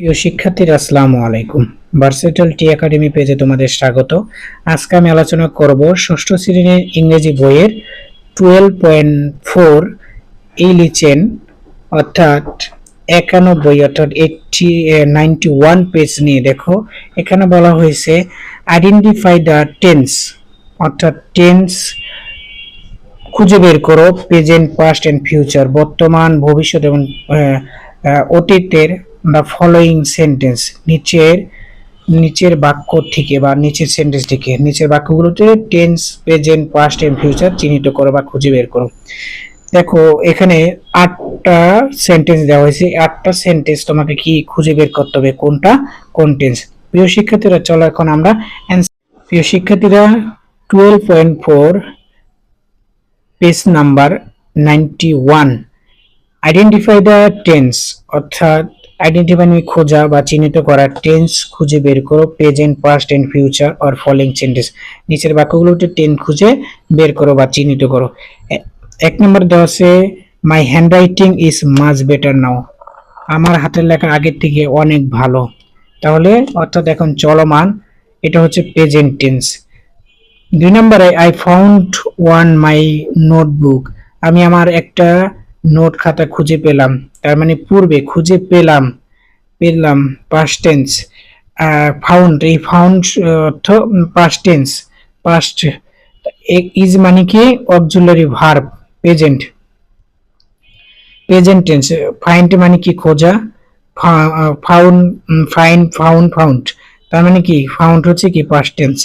প্রিয় শিক্ষার্থীরা আসসালামু আলাইকুম। ভার্সেটাল টি একাডেমি পেজে তোমাদের স্বাগত। আজকে আমি আলোচনা করব ষষ্ঠ শ্রেণির ইংরেজি বইয়ের টুয়েলভ পয়েন্ট ফোর এই লিচেন অর্থাৎ একানব্বই অর্থাৎ এইটটি নাইনটি ওয়ান পেজ নিয়ে। দেখো এখানে বলা হয়েছে আইডেন্টিফাই দ্য টেন্স অর্থাৎ টেন্স খুঁজে বের করো প্রেজেন্ট পাস্ট এন্ড ফিউচার বর্তমান ভবিষ্যৎ এবং আহ, আহ, অতীতের দ্য ফলোয়িং সেন্টেন্স নিচের নিচের বাক্য থেকে বা নিচের সেন্টেন্স থেকে নিচের বাক্যগুলোতে tense present past and future চিহ্নিত করো বা খুঁজে বের করো। দেখো, এখানে আটটা সেন্টেন্স দেওয়া হয়েছে। আটটা সেন্টেন্স তোমাকে কি খুঁজে বের করতে হবে? কোনটা? কোন টেন্স প্রিয় শিক্ষার্থীরা, চলো এখন আমরা প্রিয় শিক্ষার্থীরা twelve point four page number ninety one identify the tense অর্থাৎ আইডেন্টিফাই মানে খোঁজা বা চিহ্নিত করা টেন্স খুঁজে বের করো present past and future or following sentence নিচের বাক্যগুলোতে টেন খুঁজে বের করো বা চিহ্নিত করো। এক নম্বর দেওয়া আছে my handwriting is much better now আমার হাতের লেখা আগের থেকে অনেক ভালো। তাহলে অর্থাৎ এখন চলমান, এটা হচ্ছে প্রেজেন্ট টেন্স দুই নম্বরে I found one my notebook আমি আমার একটা নোট খাতা খুঁজে পেলাম। তার মানে পূর্বে খুঁজে পেলাম পেলাম পাস্ট টেন্স ফাউন্ড এই ফাউন্ড অর্থ পাস্ট টেন্স পাস্ট ইজ মানে কি? Auxiliary verb present present tense find মানে কি খোঁজা? ফাউন্ড ফাইন ফাউন্ড ফাউন্ড তার মানে কি? ফাউন্ড হচ্ছে কি পাস্ট টেন্স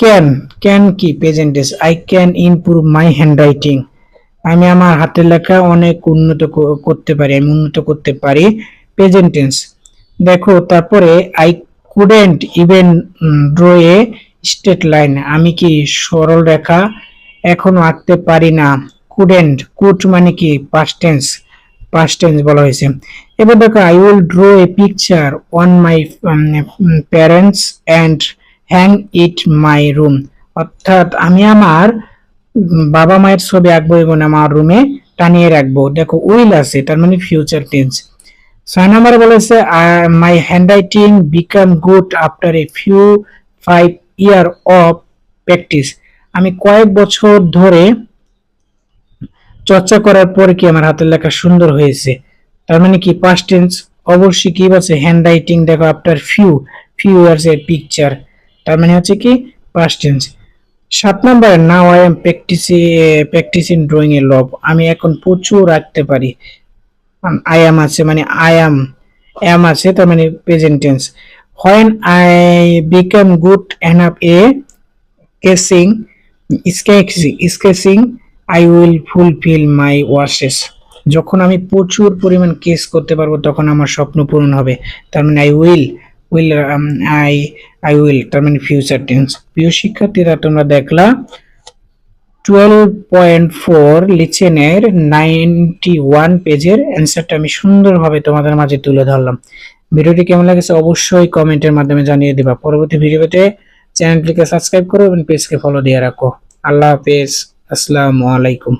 ক্যান ক্যান কি? Present tense I can improve my handwriting আমি আমার হাতের লেখা অনেক উন্নত করতে পারি, আমি উন্নত করতে পারি। প্রেজেন্ট টেন্স দেখো, তারপরে I couldn't even draw a straight line আমি কি সরল রেখা এখনও আঁকতে পারি না? কুডেন্ট কুড মানে কি? পাস্ট টেন্স পাস্ট টেন্স বলা হয়েছে। এবার দেখো I will draw a picture on my parents and hang it my room অর্থাৎ, আমি আমার বাবা মায়ের ছবি আঁকবো এবং আমার রুমে টানিয়ে রাখব। দেখো, উইল আছে, তার মানে ফিউচার টেন্স ছয় নম্বরে বলেছে my handwriting become good after a few five year of practice আমি কয়েক বছর ধরে চর্চা করার পরে কি আমার হাতের লেখা সুন্দর হয়েছে? তার মানে কি পাস্ট টেন্স অবশ্যই কি বলছে হ্যান্ড রাইটিং দেখো আফটার ফিউ ফিউ ইয়ার্স এর পিকচার তার মানে হচ্ছে কি পাস্ট টেন্স সাত নম্বরে now I am practice practising drawing a lot আমি এখন প্রচুর আঁকতে পারি। আই অ্যাম আছে মানে আই অ্যাম অ্যাম আছে, তার মানে present tense when I become good enough a casing sketching sketching I will fulfil my wishes যখন আমি প্রচুর পরিমাণ কেস করতে পারব, তখন আমার স্বপ্ন পূরণ হবে। তার মানে I will will I I will তার মানে ফিউচার টেন্স প্রিয় শিক্ষার্থীরা তোমরা দেখলা টুয়েলভ পয়েন্ট ফোর লিচেনের নাইনটি ওয়ান পেজের অ্যান্সারটা আমি সুন্দরভাবে তোমাদের মাঝে তুলে ধরলাম। ভিডিওটি কেমন লাগেছে অবশ্যই কমেন্টের মাধ্যমে জানিয়ে দিবা। পরবর্তী ভিডিওতে চ্যানেলটিকে সাবস্ক্রাইব করো এবং পেজকে ফলো দিয়ে রাখো। আল্লাহ হাফেজ। আসসালামু আলাইকুম।